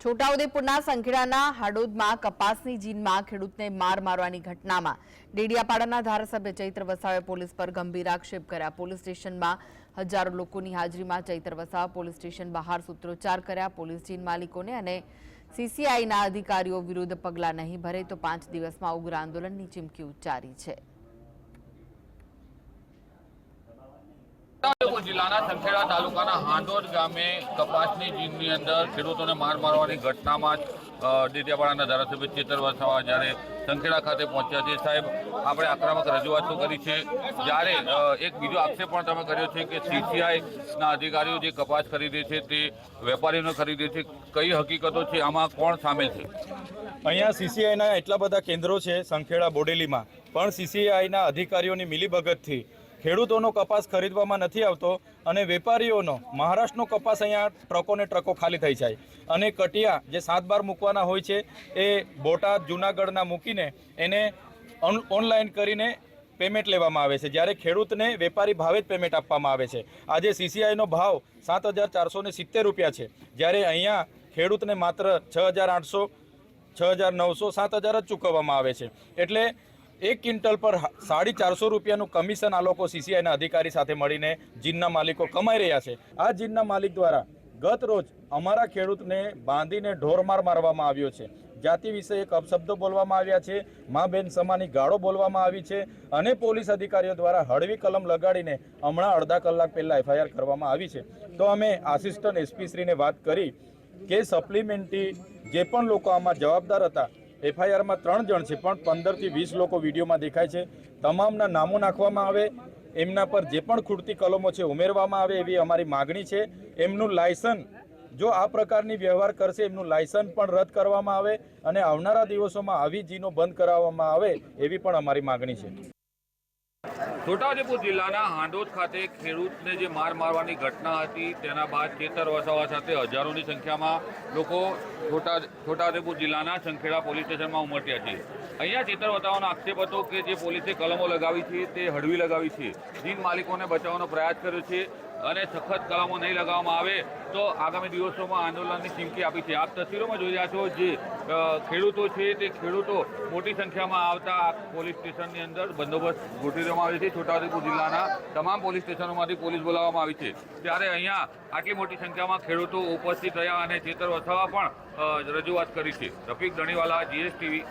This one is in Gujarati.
છોટાઉદેપુરના સંખેડાના હાડોદમાં કપાસની જીનમાં ખેડૂતને માર મારવાની ઘટનામાં ડેડિયાપાડાના ધારાસભ્ય ચૈત્ર વસાવે પોલીસ પર ગંભીર આક્ષેપ કર્યા. પોલીસ સ્ટેશનમાં હજારો લોકોની હાજરીમાં ચૈત્ર વસાવા પોલીસ સ્ટેશન બહાર સૂત્રોચ્ચાર કર્યા. પોલીસ જીન માલિકોને અને સીસીઆઈના અધિકારીઓ વિરુદ્ધ પગલાં નહીં ભરે તો પાંચ દિવસમાં ઉગ્ર આંદોલનની ચીમકી ઉચ્ચારી છે. છોટાઉદેપુર જિલ્લાના સંખેડા તાલુકાના હાંડોદ ગામે કપાસની જીનની અંદર ખેડૂતોને માર મારવાની ઘટનામાં જ ડેડિયાપાડાના ધારાસભ્ય ચેતર વસાવા જ્યારે સંખેડા ખાતે પહોંચ્યા છે. સાહેબ, આપણે આક્રમક રજૂઆતો કરી છે. જ્યારે એક બીજો આક્ષેપ પણ તમે કર્યો છે કે સીસીઆઈના અધિકારીઓ જે કપાસ ખરીદે છે તે વેપારીઓને ખરીદે છે. કઈ હકીકતો છે? આમાં કોણ સામેલ છે? અહીંયા સીસીઆઈના એટલા બધા કેન્દ્રો છે સંખેડા બોડેલીમાં. પણ સીસીઆઈના અધિકારીઓની મિલીભગતથી ખેડૂતોનો કપાસ ખરીદવામાં નથી આવતો અને વેપારીઓનો, મહારાષ્ટ્રનો કપાસ અહીંયા ટ્રકોને ટ્રકો ખાલી થઈ જાય. અને કટિયા જે સાત બાર મૂકવાના હોય છે, એ બોટાદ, જુનાગઢના મૂકીને એને ઓન- ઓનલાઈન કરીને પેમેન્ટ લેવામાં આવે છે. જ્યારે ખેડૂતને વેપારી ભાવે જ પેમેન્ટ આપવામાં આવે છે. આજે સીસીઆઈનો ભાવ સાત હજાર ચારસો સિત્તેર રૂપિયા છે. જ્યારે અહીંયા ખેડૂતને માત્ર છ હજાર આઠસો, છ હજાર નવસો, સાત હજાર જ ચૂકવવામાં આવે છે. એટલે એક ક્વિન્ટલ પર સાડી ચારસો રૂપિયાનું કમિશન આ લોકો સીસીઆઈના અધિકારી સાથે મળીને જીનના માલિકો કમાઈ રહ્યા છે. આ જીનના માલિક દ્વારા ગત રોજ અમારા ખેડૂતને બાંધીને ઢોરમાર મારવામાં આવ્યો છે. જાતિ વિશે એક અપશબ્દો બોલવામાં આવ્યા છે. મા બેન સમાની ગાળો બોલવામાં આવી છે અને પોલીસ અધિકારીઓ દ્વારા હળવી કલમ લગાડીને હમણાં અડધા કલાક પહેલાં એફઆઈઆર કરવામાં આવી છે. તો અમે આસિસ્ટન્ટ એસપી શ્રીને વાત કરી કે સપ્લિમેન્ટરી જે પણ લોકો આમાં જવાબદાર હતા એફઆઈઆરમાં ત્રણ જણ છે, પણ પંદરથી વીસ લોકો વિડીયોમાં દેખાય છે. તમામના નામો નાખવામાં આવે, એમના પર જે પણ ખૂટતી કલમો છે ઉમેરવામાં આવે એવી અમારી માગણી છે. એમનું લાયસન્સ જો આ પ્રકારની વ્યવહાર કરશે, એમનું લાયસન્સ પણ રદ કરવામાં આવે અને આવનારા દિવસોમાં આવી જીનો બંધ કરાવવામાં આવે એવી પણ અમારી માગણી છે. છોટાઉદેપુર જિલ્લાના હાંડોદ ખાતે ખેડૂતને જે માર મારવાની ઘટના હતી, તેના બાદ ચેતર વસાવા સાથે હજારોની સંખ્યામાં લોકો છોટા છોટાઉદેપુર જિલ્લાના સંખેડા પોલીસ સ્ટેશનમાં ઉમટ્યા છે. અહીંયા ચેતર વસાવાનો આક્ષેપ હતો કે જે પોલીસે કલમો લગાવી છે, તે હળવી લગાવી છે. જીન માલિકોને બચાવવાનો પ્રયાસ કર્યો છે. અને સખત કલમો નહીં લગાવવામાં આવે તો આગામી દિવસોમાં આંદોલનની ચીમકી આપી છે. આપ તસવીરોમાં જોઈ રહ્યા છો જે ખેડૂતો છે તે ખેડૂતો મોટી સંખ્યામાં આવતા પોલીસ સ્ટેશનની અંદર બંદોબસ્ત ગોઠવી દેવામાં આવે છે. છોટાઉદેપુર જિલ્લાના તમામ પોલીસ સ્ટેશનોમાંથી પોલીસ બોલાવવામાં આવી છે. ત્યારે અહીંયા આટલી મોટી સંખ્યામાં ખેડૂતો ઉપસ્થિત રહ્યા અને ચેતર વસાવા પણ રજૂઆત કરી છે. રફીક ધણીવાલા, જીએસટીવી